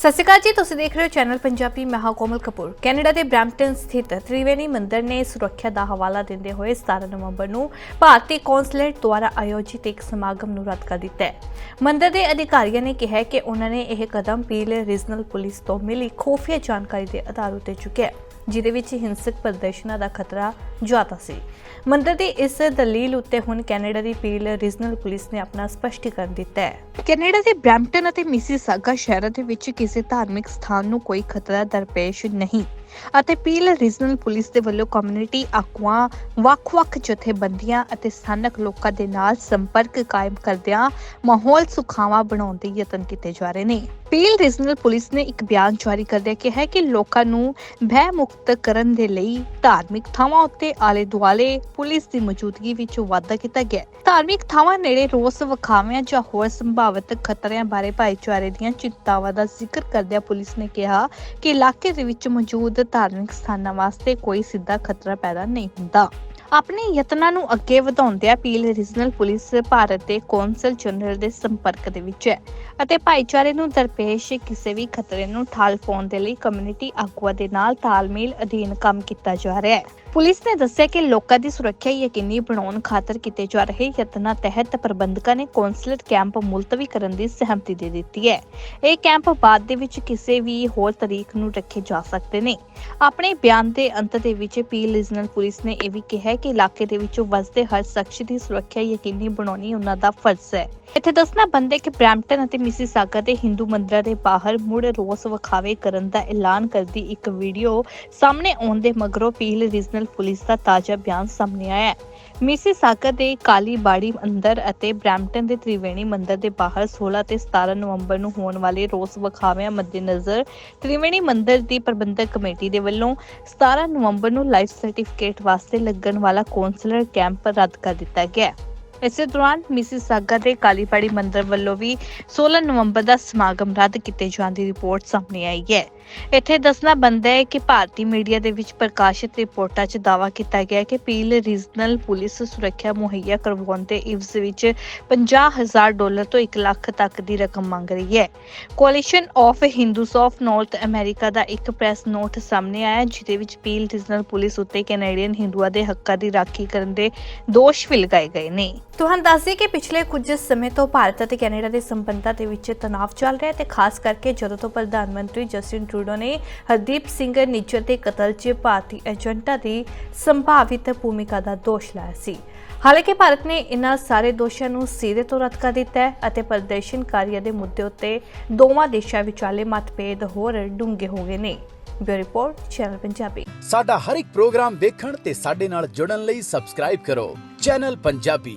ਸਤਿ ਸ਼੍ਰੀ ਅਕਾਲ ਜੀ, ਤੁਸੀਂ ਦੇਖ ਰਹੇ ਹੋ ਚੈਨਲ ਪੰਜਾਬੀ, ਮੈਂ ਕੋਮਲ ਕਪੂਰ। ਕੈਨੇਡਾ ਦੇ ਬ੍ਰੈਂਪਟਨ ਸਥਿਤ ਤ੍ਰਿਵੇਣੀ ਮੰਦਿਰ ਨੇ ਸੁਰੱਖਿਆ ਦਾ ਹਵਾਲਾ ਦਿੰਦੇ ਹੋਏ 17 ਨਵੰਬਰ ਨੂੰ ਭਾਰਤੀ ਕੌਂਸਲੇਟ ਦੁਆਰਾ ਆਯੋਜਿਤ ਇੱਕ ਸਮਾਗਮ ਨੂੰ ਰੱਦ ਕਰ ਦਿੱਤਾ ਹੈ। ਮੰਦਿਰ ਦੇ ਅਧਿਕਾਰੀਆਂ ਨੇ ਕਿਹਾ ਕਿ ਉਹਨਾਂ ਨੇ ਇਹ ਕਦਮ ਪੀਲ ਰੀਜਨਲ ਪੁਲਿਸ ਤੋਂ ਮਿਲੀ ਖੋਫੀਆ ਜਾਣਕਾਰੀ ਦੇ ਆਧਾਰ ਉੱਤੇ ਚੁੱਕਿਆ ਹੈ। ਜਿਹਦੇ ਵਿੱਚ ਹਿੰਸਕ ਪ੍ਰਦਰਸ਼ਨਾਂ ਦਾ ਖਤਰਾ ਜ਼ਿਆਦਾ ਸੀ। ਮੰਦਰ ਦੀ ਇਸ ਦਲੀਲ ਉੱਤੇ ਹੁਣ ਕੈਨੇਡਾ ਦੀ ਪੀਲ ਰੀਜਨਲ ਪੁਲਿਸ ਨੇ ਆਪਣਾ ਸਪਸ਼ਟੀਕਰਨ ਦਿੱਤਾ ਹੈ। ਕੈਨੇਡਾ ਦੇ ਬ੍ਰੈਂਪਟਨ ਅਤੇ ਮਿਸੀਸਾਗਾ ਸ਼ਹਿਰਾਂ ਦੇ ਵਿੱਚ ਕਿਸੇ ਧਾਰਮਿਕ ਸਥਾਨ ਨੂੰ ਕੋਈ ਖਤਰਾ ਦਰਪੇਸ਼ ਨਹੀਂ। ਅਤੇ ਪੀਲ ਰੀਜਨਲ ਪੁਲਿਸ ਦੇ ਵੱਲੋਂ ਕਮਿਊਨਿਟੀ ਆਗੂਆਂ, ਵੱਖ-ਵੱਖ ਜਥੇਬੰਦੀਆਂ ਅਤੇ ਸਥਾਨਕ ਲੋਕਾਂ ਦੇ ਨਾਲ ਸੰਪਰਕ ਕਾਇਮ ਕਰਦਿਆਂ ਮਾਹੌਲ ਸੁਖਾਵਾਂ ਬਣਾਉਣ ਦੇ ਯਤਨ ਕੀਤੇ ਜਾ ਰਹੇ ਨੇ। ਪੀਲ ਰੀਜਨਲ ਪੁਲਿਸ ਨੇ ਇੱਕ ਬਿਆਨ ਜਾਰੀ ਕਰਦਿਆਂ ਕਿਹਾ ਕਿ ਲੋਕਾਂ ਨੂੰ ਭੈ ਮੁਕਤ ਕਰਨ ਦੇ ਲਈ ਧਾਰਮਿਕ ਥਾਵਾਂ ਉੱਤੇ ਆਲੇ ਦੁਆਲੇ ਪੁਲਿਸ ਦੀ ਮੌਜੂਦਗੀ ਵਿੱਚ ਵਾਧਾ ਕੀਤਾ ਗਿਆ ਧਾਰਮਿਕ ਥਾਵਾਂ ਨੇੜੇ ਰੋਸ ਵਿਖਾਵਿਆਂ ਜਾਂ ਹੋਰ ਸੰਭਾਵਿਤ ਖਤਰਿਆਂ ਬਾਰੇ ਭਾਈਚਾਰੇ ਦੀਆਂ ਚਿੰਤਾਵਾਂ ਦਾ ਜ਼ਿਕਰ ਕਰਦਿਆਂ ਪੁਲਿਸ ਨੇ ਕਿਹਾ ਕਿ ਇਲਾਕੇ ਦੇ ਵਿੱਚ ਮੌਜੂਦ ਧਾਰਮਿਕ ਸਥਾਨਾਂ ਵਾਸਤੇ ਕੋਈ ਸਿੱਧਾ ਖਤਰਾ ਪੈਦਾ ਨਹੀਂ ਹੁੰਦਾ। ਆਪਣੇ ਯਤਨਾਂ ਨੂੰ ਅੱਗੇ ਵਧਾਉਂਦਿਆਂ ਪੀਲ ਰੀਜਨਲ ਪੁਲਿਸ ਭਾਰਤ ਦੇ ਕੌਂਸਲ ਜਨਰਲ ਦੇ ਸੰਪਰਕ ਦੇ ਵਿੱਚ ਹੈ ਅਤੇ ਭਾਈਚਾਰੇ ਨੂੰ ਦਰਪੇਸ਼ ਕਿਸੇ ਵੀ ਖਤਰੇ ਨੂੰ ਠਾਲ ਪਾਉਣ ਦੇ ਲਈ ਕਮਿਊਨਿਟੀ ਆਗੂਆਂ ਦੇ ਨਾਲ ਤਾਲਮੇਲ ਅਧੀਨ ਕੰਮ ਕੀਤਾ ਜਾ ਰਿਹਾ ਹੈ। ਪੁਲਿਸ ਨੇ ਦੱਸਿਆ ਕਿ ਲੋਕਾਂ ਦੀ ਸੁਰੱਖਿਆ ਯਕੀਨੀ ਬਣਾਉਣ ਖਾਤਰ ਕੀਤੇ ਜਾ ਰਹੇ ਯਤਨਾਂ ਤਹਿਤ ਪ੍ਰਬੰਧਕਾਂ ਨੇ ਕੌਂਸਲਰ ਕੈਂਪ ਮੁਲਤਵੀ ਕਰਨ ਦੀ ਸਹਿਮਤੀ ਦੇ ਦਿੱਤੀ ਹੈ। ਇਹ ਕੈਂਪ ਬਾਅਦ ਦੇ ਵਿੱਚ ਕਿਸੇ ਵੀ ਹੋਰ ਤਰੀਕ ਨੂੰ ਰੱਖੇ ਜਾ ਸਕਦੇ ਨੇ। ਆਪਣੇ ਬਿਆਨ ਦੇ ਅੰਤ ਦੇ ਵਿੱਚ ਪੀਲ ਰੀਜਨਲ ਪੁਲਿਸ ਨੇ ਇਹ ਵੀ ਕਿਹਾ ਕਿ ਇਲਾਕੇ ਦੇ ਵਿੱਚ ਵਸਦੇ ਹਰ ਸ਼ਖਸ ਦੀ ਸੁਰੱਖਿਆ ਯਕੀਨੀ ਬਣਾਉਣੀ ਉਹਨਾਂ ਦਾ ਫਰਜ਼ ਹੈ। ਇੱਥੇ ਦੱਸਣਾ ਬੰਦੇ ਕਿ ਬ੍ਰੈਂਪਟਨ ਅਤੇ ਮਿਸੀਸਾਗਾ ਦੇ ਹਿੰਦੂ ਮੰਦਰਾਂ ਦੇ ਬਾਹਰ ਮੁੜ ਰੋਸ ਵਿਖਾਵੇ ਕਰਨ ਦਾ ਐਲਾਨ ਕਰਦੀ ਇੱਕ ਵੀਡੀਓ ਸਾਹਮਣੇ ਆਉਣ ਦੇ ਮਗਰੋਂ ਪੀਲ ਰੀਜਨਲ ਪੁਲਿਸ ਦਾ ਤਾਜ਼ਾ ਬਿਆਨ ਸਾਹਮਣੇ ਆਇਆ ਹੈ ਮਿਸੀਸਾਗਾ ਦੇ ਕਾਲੀ ਬਾੜੀ ਅੰਦਰ ਅਤੇ ਬ੍ਰੈਂਪਟਨ ਦੇ ਤ੍ਰਿਵੇਣੀ ਮੰਦਿਰ ਦੇ ਬਾਹਰ 16 ਤੇ 17 ਨਵੰਬਰ ਨੂੰ ਹੋਣ ਵਾਲੇ ਰੋਸ ਵਿਖਾਵਿਆਂ ਮੱਦੇਨਜ਼ਰ ਤ੍ਰਿਵੇਣੀ ਮੰਦਿਰ ਦੀ ਪ੍ਰਬੰਧਕ ਕਮੇਟੀ ਦੇ ਵੱਲੋਂ 17 ਨਵੰਬਰ ਨੂੰ ਲਾਈਫ ਸਰਟੀਫਿਕੇਟ ਵਾਸਤੇ ਲੱਗਣ ਵਾਲਾ ਕੌਂਸਲਰ ਕੈਂਪ ਰੱਦ ਕਰ ਦਿੱਤਾ ਗਿਆ ਹੈ। ਇਸੇ ਦੌਰਾਨ ਮਿਸੀਸਾਗਾ ਦੇ ਕਾਲੀਪਾੜੀ ਮੰਦਿਰ ਵੱਲੋਂ ਵੀ 16 ਨਵੰਬਰ ਦਾ ਸਮਾਗਮ ਰੱਦ ਕੀਤੇ ਜਾਣ ਦੀ ਰਿਪੋਰਟ ਸਾਹਮਣੇ ਆਈ ਹੈ। ਇੱਥੇ ਦੱਸਣਾ ਬਣਦਾ ਹੈ ਕਿ ਭਾਰਤੀ ਮੀਡੀਆ ਦੇ ਵਿੱਚ ਪ੍ਰਕਾਸ਼ਿਤ ਰਿਪੋਰਟਾਂ 'ਚ ਦਾਅਵਾ ਕੀਤਾ ਗਿਆ ਕਿ ਪੀਲ ਰੀਜਨਲ ਪੁਲਿਸ ਸੁਰੱਖਿਆ ਮੁਹੱਈਆ ਕਰਵਾਉਣ ਦੇ ਇਵਜ਼ ਵਿੱਚ 50000 ਡਾਲਰ ਤੋਂ 1 ਲੱਖ ਤੱਕ ਦੀ ਰਕਮ ਮੰਗ ਰਹੀ ਹੈ। Coalition of Hindus of North America ਦਾ ਇੱਕ ਪ੍ਰੈਸ ਨੋਟ ਸਾਹਮਣੇ ਆਇਆ ਜਿਹਦੇ ਵਿੱਚ ਪੀਲ ਰੀਜਨਲ ਪੁਲਿਸ ਉੱਤੇ ਕੈਨੇਡੀਅਨ ਹਿੰਦੂਆਂ ਦੇ ਹੱਕਾਂ ਦੀ ਰਾਖੀ ਕਰਨ ਦੇ ਦੋਸ਼ ਵੀ ਲਗਾਏ ਗਏ ਨੇ। ਤੁਹਾਨੂੰ ਦੱਸ ਕਿ ਪਿਛਲੇ ਕੁਝ ਸਮੇਂ ਤੋਂ ਭਾਰਤ ਅਤੇ ਕੈਨੇਡਾ ਦੇ ਸੰਬੰਧਾਂ ਦੇ ਵਿੱਚ ਤਣਾਅ ਚੱਲ ਰਿਹਾ ਹੈ ਤੇ ਖਾਸ ਕਰਕੇ ਜਦੋਂ ਤੋਂ ਪ੍ਰਧਾਨ ਮੰਤਰੀ ਜਸਟਿਨ ਟਰੂਡੋ ਨੇ ਹਰਦੀਪ ਸਿੰਘ ਨਿੱਜਰ ਦੇ ਕਤਲ 'ਚ ਭਾਰਤੀ ਏਜੰਟਾਂ ਦੀ ਸੰਭਾਵਿਤ ਭੂਮਿਕਾ ਦਾ ਦੋਸ਼ ਲਾਇਆ ਸੀ। ਹਾਲਾਂਕਿ ਭਾਰਤ ਨੇ ਇਨ੍ਹਾਂ ਸਾਰੇ ਦੋਸ਼ਾਂ ਨੂੰ ਸਿਰੇ ਤੋਂ ਰੱਦ ਕਰ ਦਿੱਤਾ ਹੈ ਅਤੇ ਪ੍ਰਦਰਸ਼ਨਕਾਰੀਆਂ ਦੇ ਮੁੱਦੇ ਉੱਤੇ ਦੋਵਾਂ ਦੇਸ਼ਾਂ ਵਿਚਾਲੇ ਮਤਭੇਦ ਹੋਰ ਡੂੰਘੇ ਹੋ ਗਏ ਨੇ। Bureau report, channel Punjabi. ਸਾਡਾ ਹਰ ਇੱਕ ਪ੍ਰੋਗਰਾਮ ਦੇਖਣ ਤੇ ਸਾਡੇ ਨਾਲ ਜੁੜਨ ਲਈ ਸਬਸਕ੍ਰਾਈਬ ਕਰੋ। ਚੈਨਲ ਪੰਜਾਬੀ।